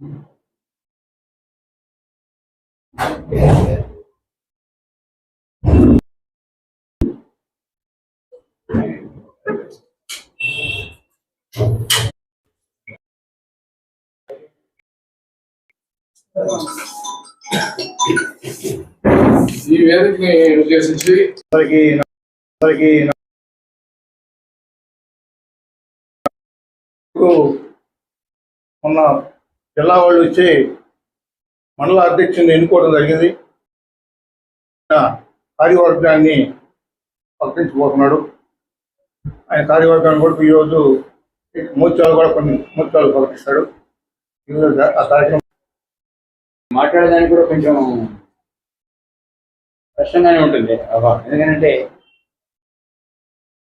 ఈ వేదికని ఉద్దేశించి అందరికీ అందరికీ నాకు జిల్లా వాళ్ళు వచ్చి మండల అధ్యక్షుని ఎన్నుకోవడం జరిగింది. కార్యవర్గాన్ని ప్రకటించబోతున్నాడు ఆయన కార్యవర్గాన్ని కూడా ఈరోజు మూర్చాలు కూడా కొన్ని మూర్చాలు ప్రకటిస్తాడు ఈరోజు ఆ కార్యక్రమం మాట్లాడడానికి కూడా కొంచెం కష్టంగానే ఉంటుంది అబ్బా ఎందుకంటే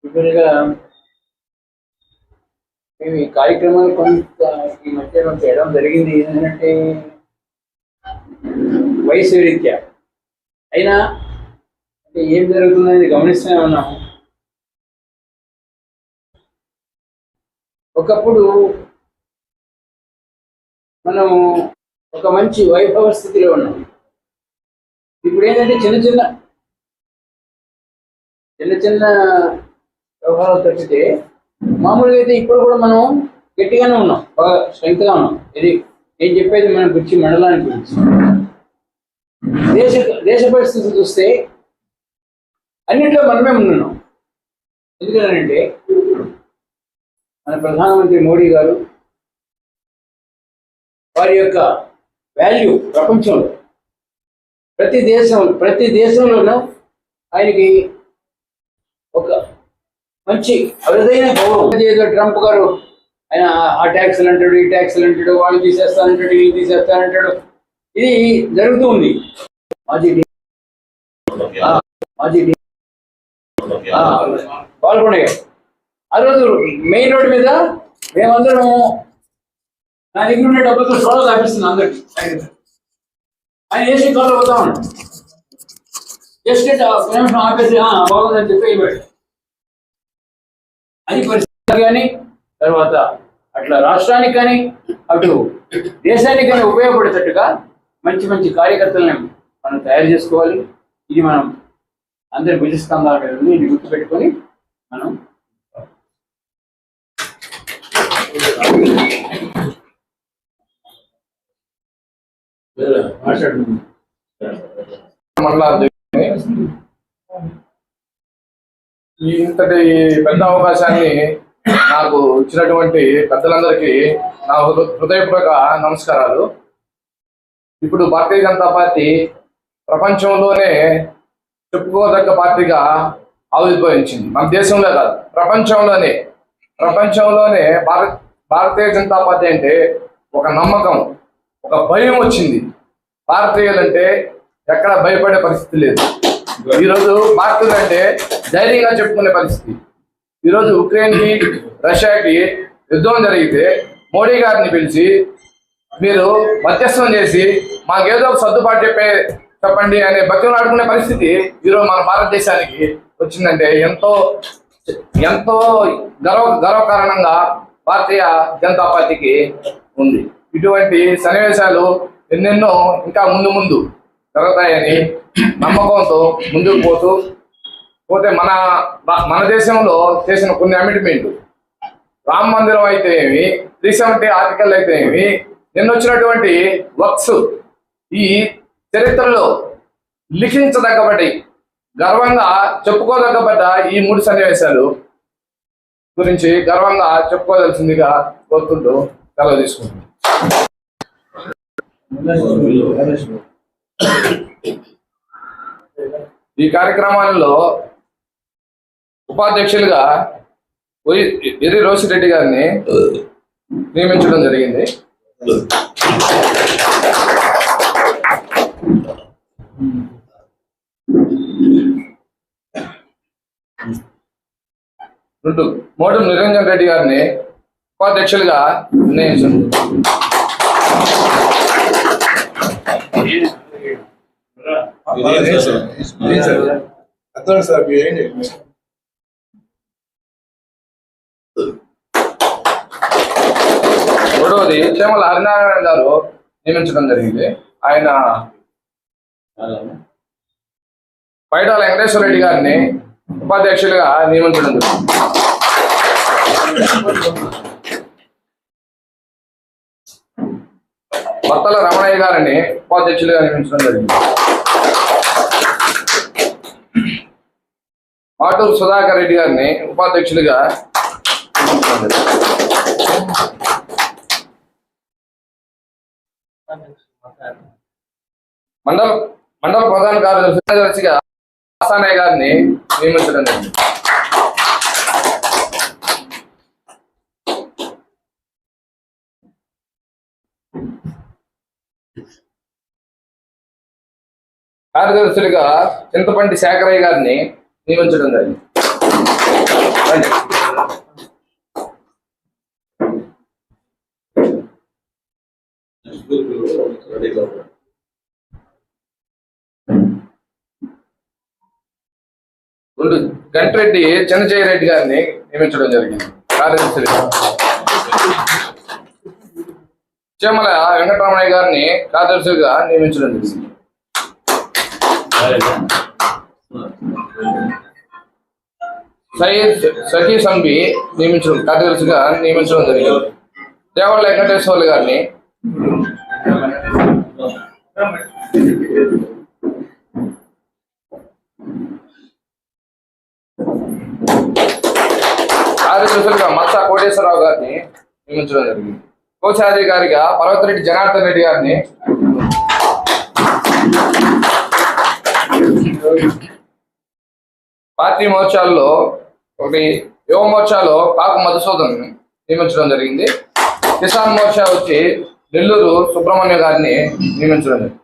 యూజువల్గా మేము ఈ కార్యక్రమాలు కొంత ఈ మధ్య చేయడం జరిగింది. ఏంటంటే వయసు రీత్యా అయినా అంటే ఏం జరుగుతుందనేది గమనిస్తూనే ఉన్నాము ఒకప్పుడు మనం ఒక మంచి వైభవ స్థితిలో ఉన్నాం. ఇప్పుడు ఏంటంటే చిన్న చిన్న చిన్న చిన్న వ్యవహారాలు తప్పితే మామూలుగా అయితే ఇప్పుడు కూడా మనం గట్టిగానే ఉన్నాం బాగా స్ట్రెంగ్త్గా ఉన్నాం. ఇది నేను చెప్పేది మనం గురించి మండలానికి గురించి. దేశ దేశ పరిస్థితి చూస్తే అన్నింటిలో మనమే ఉన్నాం. ఎందుకంటే మన ప్రధానమంత్రి మోడీ గారు వారి యొక్క వాల్యూ ప్రపంచంలో ప్రతి దేశం ప్రతి దేశంలోనూ ఆయనకి మంచి అరుదైన గౌరవం. ఏదో ట్రంప్ గారు ఆయన ఆ ట్యాక్స్లు అంటాడు ఈ ట్యాక్స్లు అంటాడు వాళ్ళు తీసేస్తానంటాడు వీళ్ళు తీసేస్తానంటాడు ఇది జరుగుతూ ఉంది. మాజీ మాజీ పాల్గొనే. ఆ రోజు మెయిన్ రోడ్ మీద మేమందరం నా దగ్గర ఉండే డబ్బులతో సోలో తాపిస్తుంది అందరికి. ఆయన ఏసీ కాల్లో పోతా ఉన్నాడు. జస్ట్ ఒక ఆపేసి బాగుందని చెప్పి వెళ్ళాడు అది పరిస్థితి కానీ తర్వాత అట్లా రాష్ట్రానికి కానీ అటు దేశానికి కానీ ఉపయోగపడేటట్టుగా మంచి మంచి కార్యకర్తలను మనం తయారు చేసుకోవాలి. ఇది మనం అందరి ఉంది ఇది గుర్తుపెట్టుకొని మనం మాట్లాడుతున్నాం ఇంతటి పెద్ద అవకాశాన్ని నాకు ఇచ్చినటువంటి పెద్దలందరికీ నా హృ- హృదయపూర్వక నమస్కారాలు. ఇప్పుడు భారతీయ జనతా పార్టీ ప్రపంచంలోనే చెప్పుకోదగ్గ పార్టీగా ఆవిర్భవించింది. మన దేశంలో కాదు ప్రపంచంలోనే. ప్రపంచంలోనే భారత్ భారతీయ జనతా పార్టీ అంటే ఒక నమ్మకం ఒక భయం వచ్చింది. భారతీయులంటే ఎక్కడ భయపడే పరిస్థితి లేదు. ఈరోజు భారతీయులు అంటే ధైర్యంగా చెప్పుకునే పరిస్థితి. ఈరోజు ఉక్రెయిన్కి రష్యాకి యుద్ధం జరిగితే మోడీ గారిని పిలిచి మీరు మధ్యస్థం చేసి మాకేదో ఒక సర్దుబాటు చెప్పే చెప్పండి అనే భక్తులు ఆడుకునే పరిస్థితి ఈరోజు మన భారతదేశానికి వచ్చిందంటే ఎంతో ఎంతో గర్వ గర్వకారణంగా భారతీయ జనతా పార్టీకి ఉంది. ఇటువంటి సన్నివేశాలు ఎన్నెన్నో ఇంకా ముందు ముందు జరుగుతాయని నమ్మకంతో ముందుకు పోతూ పోతే మన మన దేశంలో చేసిన కొన్ని అమిట్మెంట్ రామ మందిరం అయితే ఏమి త్రీ సెవెంటీ ఆర్టికల్ అయితే ఏమి నిన్న వచ్చినటువంటి వర్క్స్ ఈ చరిత్రలో లిఖించదగ్గబడి గర్వంగా చెప్పుకోదగ్గబడ్డ ఈ మూడు సన్నివేశాలు గురించి గర్వంగా చెప్పుకోదలసిందిగా కోరుకుంటూ సెలవు తీసుకుంటున్నాను. ఈ కార్యక్రమాలలో ఉపాధ్యక్షులుగా వై- ఎర్రి రోసిరెడ్డి గారిని నియమించడం జరిగింది. రెండు మోటం నిరంజన్ రెడ్డి గారిని ఉపాధ్యక్షులుగా నిర్ణయించండి అర్థం సార్. మీరు ఏంటి చేమల హరినారాయణ గారు నియమించడం జరిగింది. ఆయన పైడాల వెంకటేశ్వర రెడ్డి గారిని ఉపాధ్యక్షులుగా నియమించడం జరిగింది. బత్తల రమణయ్య గారిని ఉపాధ్యక్షులుగా నియమించడం జరిగింది. మాటూరు సుధాకర్ రెడ్డి గారిని ఉపాధ్యక్షులుగా మండల మండల ప్రధాన కార్యదర్శిగా ఆసానయ్య గారిని నియమించడం జరిగింది Thank you. కార్యదర్శులుగా చింతపండి శేఖరయ్య గారిని నియమించడం జరిగింది. రెండు. గంటిరెడ్డి చిన్నజయ రెడ్డి గారిని నియమించడం జరిగింది. కార్యదర్శులుగా చేమల వెంకటరామయ్య గారిని కార్యదర్శిగా నియమించడం జరిగింది. సయ్యద్ సఖీ సంబి నియమించడం కార్యదర్శిగా నియమించడం జరిగింది. దేవాళ్ళ వెంకటేశ్వర్లు గారిని కార్యదర్శులుగా మత్స కోటేశ్వరరావు గారిని నియమించడం జరిగింది. కోశాధికారిగా పర్వతరెడ్డి జనార్దన్ రెడ్డి గారిని పార్టీ మోర్చాల్లో ఒకటి యువ మోర్చాలో కాకు మధుసూదన్ నియమించడం జరిగింది. కిసాన్ మోర్చా వచ్చి నెల్లూరు సుబ్రహ్మణ్య గారిని నియమించడం జరిగింది.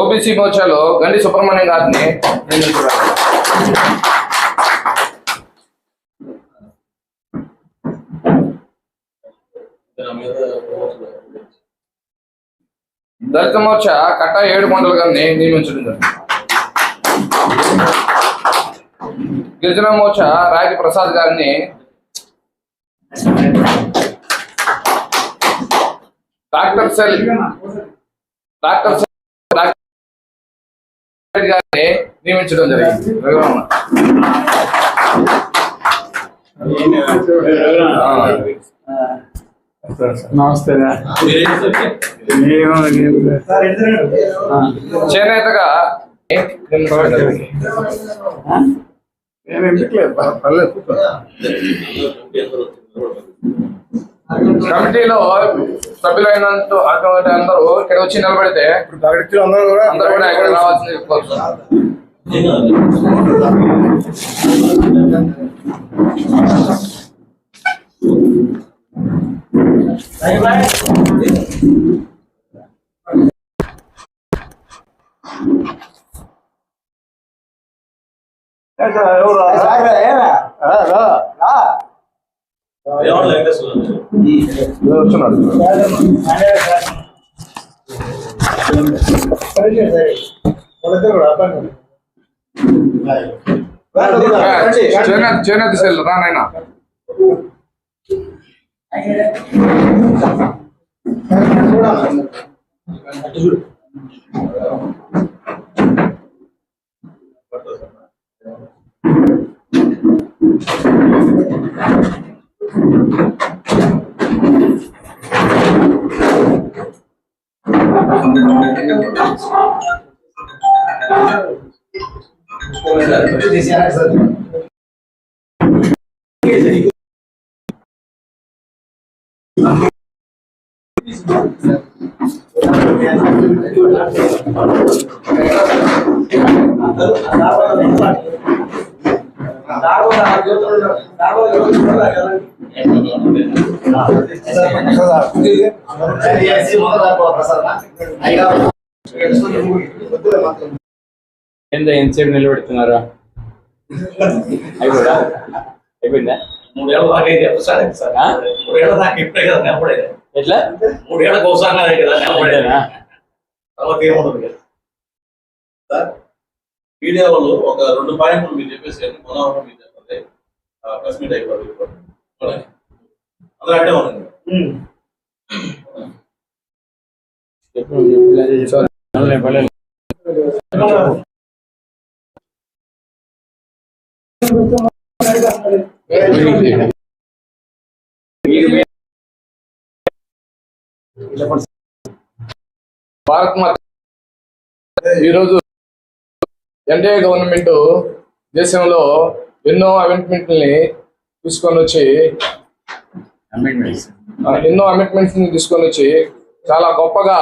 ఓబీసీ మోర్చాలో గండి సుబ్రహ్మణ్యం గారిని నియమించడం జరిగింది. దళిత మోర్చా కట్ట ఏడు కొండల గారిని నియమించడం జరిగింది. గిరిజన మోర్చా రాగి ప్రసాద్ గారిని డాక్టర్ సెల్ డాక్టర్ సెల్ గారిని నియమించడం జరిగింది. రఘురామ. నమస్తే చేనేతగా. నేను ఎందుకులేదు పర్లేదు. కమిటీలో సభ్యులైనంత అందరూ ఇక్కడ వచ్చి నిలబడితే ఇప్పుడు అందరూ కూడా అందరూ కూడా ఇక్కడ రావాల్సింది కోరుతున్నాను. చేనేత చేనేత సెల్ రా నాయనా Gracias. ఎంత ఎంతసేపు నిలబెడుతున్నారా? అయిపోయిందా? మూడేళ్ళ దాకా అయితే? మూడేళ్ళ దాకా ఇప్పుడే కదా నిలబడేది ఎట్లా? మూడేళ్ళకి ఒకసారి కదా నిలబడేది అంతేనా? తర్వాత ఏముండదు కదా. మీడియా వాళ్ళు ఒక రెండు పాయింట్లు మీరు చెప్పేసి మనోహరం మీరు చెప్పండి. ప్రెస్ మీట్ అయిపోతుంది. అందరూ అంటే ఉండండి భారత్ మాత ఈరోజు ఎన్డీఏ గవర్నమెంట్ దేశంలో ఎన్నో అమెంట్మెంట్ని తీసుకొని వచ్చి ఎన్నో అమెంట్మెంట్స్ని తీసుకొని వచ్చి చాలా గొప్పగా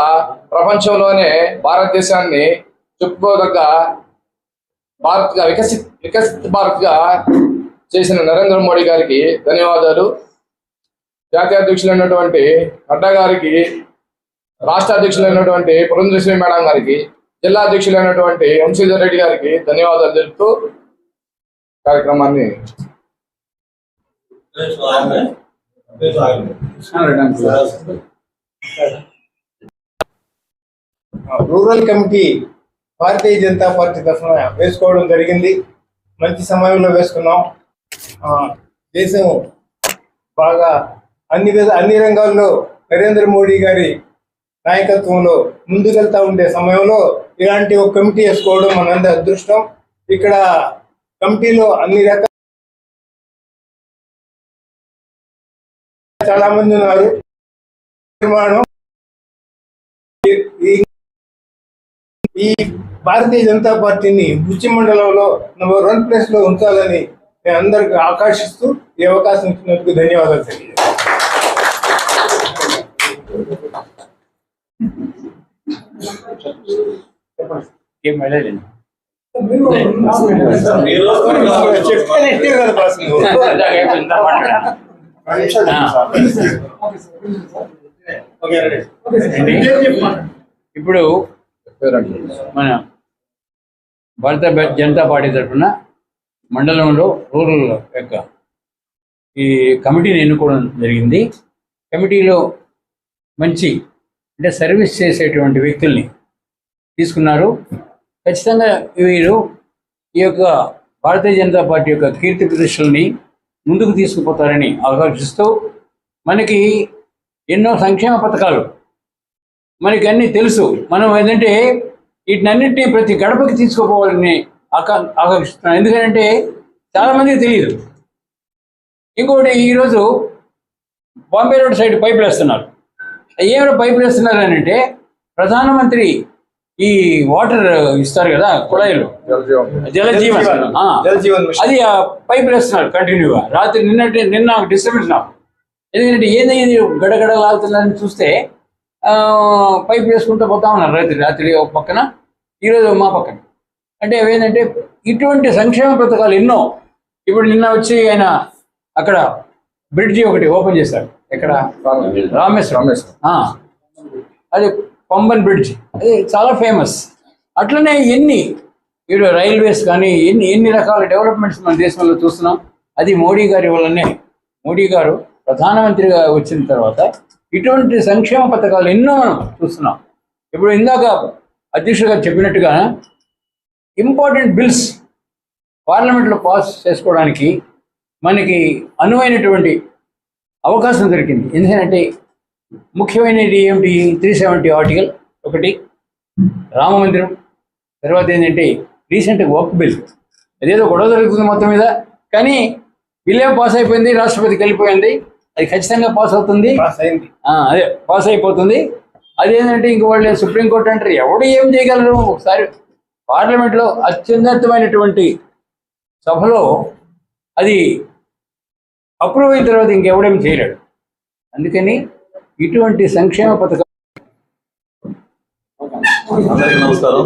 ప్రపంచంలోనే భారతదేశాన్ని చెప్పుకోదగ్గ భారత్గా వికసిత్ వికసిత్ భారత్గా చేసిన నరేంద్ర మోడీ గారికి ధన్యవాదాలు. జాతీయ అధ్యక్షులైనటువంటి నడ్డా గారికి రాష్ట్ర అధ్యక్షులైనటువంటి పురంధేశ్వరి మేడం గారికి జిల్లా అధ్యక్షులైనటువంటి వంశీధర్ రెడ్డి గారికి ధన్యవాదాలు తెలుపుతూ కార్యక్రమాన్ని rural committee Bharatiya Janata Party తరఫున వేసుకోవడం జరిగింది. మంచి సమయంలో వేసుకున్నాం. ఆ, దేశం బాగా అన్ని అన్ని రంగాల్లో నరేంద్ర మోడీ గారి నాయకత్వంలో ముందుకెళ్తా ఉండే సమయంలో ఇలాంటి ఒక కమిటీ వేసుకోవడం మనందరి అదృష్టం. ఇక్కడ కమిటీలో అన్ని రకాల చాలా మంది ఉన్నారు. నిర్మాణం. ఈ- భారతీయ జనతా పార్టీని బుచ్చి మండలంలో నెంబర్ వన్ ప్లేస్లో ఉంచాలని నేను అందరికి ఆకర్షిస్తూ ఈ అవకాశం ఇచ్చినందుకు ధన్యవాదాలు తెలియజేస్తాను ఏం వెళ్ళలేదు మీరు చెప్తేనే ఇప్పుడు మన భారత జనతా పార్టీ తరఫున మండలంలో రూరల్ యొక్క ఈ కమిటీని ఎన్నుకోవడం జరిగింది. కమిటీలో మంచి అంటే సర్వీస్ చేసేటువంటి వ్యక్తుల్ని తీసుకున్నారు. ఖచ్చితంగా వీరు ఈ యొక్క భారతీయ జనతా పార్టీ యొక్క కీర్తి ప్రతిష్టల్ని ముందుకు తీసుకుపోతారని ఆకాంక్షిస్తూ మనకి ఎన్నో సంక్షేమ పథకాలు మనకి అన్నీ తెలుసు. మనం ఏంటంటే వీటినన్నింటినీ ప్రతి గడపకి తీసుకుపోవాలని ఆకా ఆకాంక్షిస్తున్నాం. ఎందుకంటే చాలామందికి తెలియదు. ఇంకొకటి ఈరోజు బాంబే రోడ్ సైడ్ పైపులు వేస్తున్నారు ఏమైనా పైపులు వేస్తున్నారు అని అంటే ప్రధానమంత్రి ఈ వాటర్ ఇస్తారు కదా కుళాయిలు. జల జీవన్ ఆ, జల్ జీవన్ మిషన్. అది పైపులు వేస్తున్నారు కంటిన్యూగా. రాత్రి నిన్నటి నిన్న డిస్టర్బెన్స్ నాకు. ఎందుకంటే ఏంది గడగడ లాగుతుందని చూస్తే ఆ, పైపు వేసుకుంటూ పోతా ఉన్నారు రాత్రి రాత్రి ఒక పక్కన ఈరోజు మా పక్కన. అంటే ఏంటంటే ఇటువంటి సంక్షేమ పథకాలు ఎన్నో. ఇప్పుడు నిన్న వచ్చి ఆయన అక్కడ బ్రిడ్జి ఒకటి ఓపెన్ చేశారు. ఎక్కడ? రామేశ్వరం. అది పంబన్ బ్రిడ్జ్. అది చాలా ఫేమస్ అట్లనే ఎన్ని ఇప్పుడు రైల్వేస్ కానీ ఎన్ని ఎన్ని రకాల డెవలప్మెంట్స్ మన దేశంలో చూస్తున్నాం. అది మోడీ గారి వల్లనే. మోడీ గారు ప్రధానమంత్రిగా వచ్చిన తర్వాత ఇటువంటి సంక్షేమ పథకాలు ఎన్నో మనం చూస్తున్నాం. ఇప్పుడు ఇందాక అధ్యక్షుడు గారు చెప్పినట్టుగా ఇంపార్టెంట్ బిల్స్ పార్లమెంట్లో పాస్ చేసుకోవడానికి మనకి అనువైనటువంటి అవకాశం దొరికింది. ఎందుకంటే ముఖ్యమైనది ఏమిటి? త్రీ సెవెంటీ ఆర్టికల్ ఒకటి. రామ మందిరం. తర్వాత ఏంటంటే రీసెంట్ వర్క్ బిల్ అదేదో గొడవ జరుగుతుంది మొత్తం మీద. కానీ బిల్ ఏం పాస్ అయిపోయింది? రాష్ట్రపతికి వెళ్ళిపోయింది. అది ఖచ్చితంగా పాస్ అవుతుంది. పాస్ అయింది. ఆ, అదే పాస్ అయిపోతుంది. అదేంటంటే ఇంక వాళ్ళు సుప్రీంకోర్టు అంటారు? ఎవడు ఏం చేయగలరు? ఒకసారి పార్లమెంట్లో అత్యున్నతమైనటువంటి సభలో అది అప్రూవ్ అయిన తర్వాత ఇంకెవడేమి చేయలేడు. అందుకని ఇటువంటి సంక్షేమ పథకం అందరికీ నమస్కారం.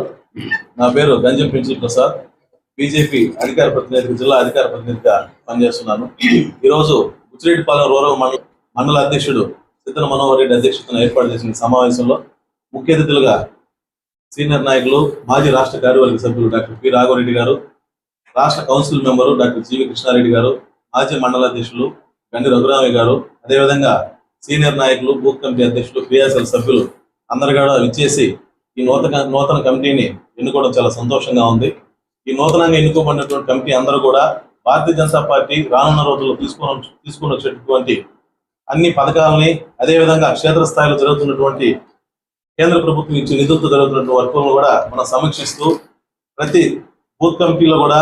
నా పేరు గంజం పెంచి ప్రసాద్. బీజేపీ అధికార ప్రతినిధి జిల్లా అధికార ప్రతినిధిగా పనిచేస్తున్నాను. ఈరోజు ఉచ్చిరెడ్డిపాలెం రూరల్ మండల మండల అధ్యక్షుడు సిద్ధన మనోహర్ రెడ్డి అధ్యక్షతన ఏర్పాటు చేసిన సమావేశంలో ముఖ్య అతిథులుగా సీనియర్ నాయకులు మాజీ రాష్ట్ర కార్యవర్గ సభ్యులు డాక్టర్ పి రాఘవరెడ్డి గారు రాష్ట్ర council member doctor G V Krishnareddy garu మాజీ మండల అధ్యక్షులు గండి రఘురామయ్య గారు అదేవిధంగా సీనియర్ నాయకులు బూత్ కమిటీ అధ్యక్షులు క్రియాశీల సభ్యులు అందరు కూడా విచ్చేసి ఈ నూతన నూతన కమిటీని ఎన్నుకోవడం చాలా సంతోషంగా ఉంది. ఈ నూతనంగా ఎన్నుకోబడినటువంటి కమిటీ అందరూ కూడా భారతీయ జనతా పార్టీ రానున్న రోజుల్లో తీసుకొని తీసుకుని వచ్చేటటువంటి అన్ని పథకాలని అదేవిధంగా క్షేత్రస్థాయిలో జరుగుతున్నటువంటి కేంద్ర ప్రభుత్వం ఇచ్చే నిధులతో జరుగుతున్నటువంటి వర్కులను కూడా మనం సమీక్షిస్తూ ప్రతి బూత్ కమిటీలో కూడా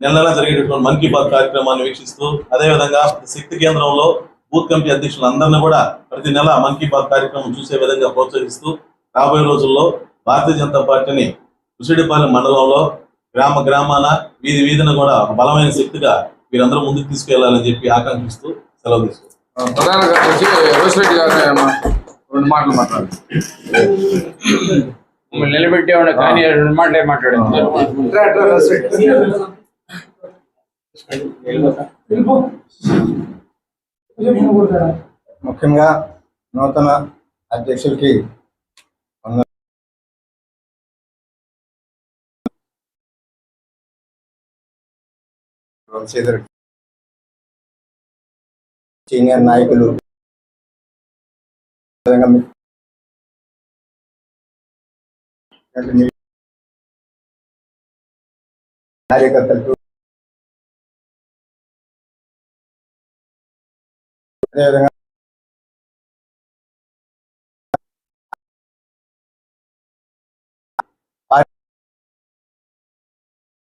నెల నెలా జరిగేటటువంటి మన్ కీ బాత్ కార్యక్రమాన్ని వీక్షిస్తూ అదేవిధంగా శక్తి కేంద్రంలో బూత్ కమిటీ అధ్యక్షులందరినీ కూడా ప్రతి నెల మన్ కీ బాత్ కార్యక్రమం చూసే విధంగా ప్రోత్సహిస్తూ రాబోయే రోజుల్లో భారతీయ జనతా పార్టీని ఉసిడిపాలెం మండలంలో గ్రామ గ్రామాన వీధి వీధిన కూడా ఒక బలమైన శక్తిగా వీరందరూ ముందుకు తీసుకెళ్ళాలని చెప్పి ఆకాంక్షిస్తూ సెలవు తీసుకుంటాం ప్రధాన రెండు మాటలు మాట్లాడు. మిమ్మల్ని నిలబెట్టేవాడు కానీ రెండు మాటలే మాట్లాడింది ముఖ్యంగా నూతన అధ్యక్షులకి వంశీధర్ సీనియర్ నాయకులు అదేవిధంగా కార్యకర్తలకు అదేవిధంగా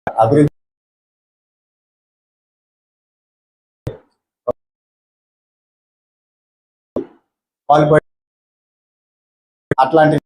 అభివృద్ధి పాల్పడి అట్లాంటి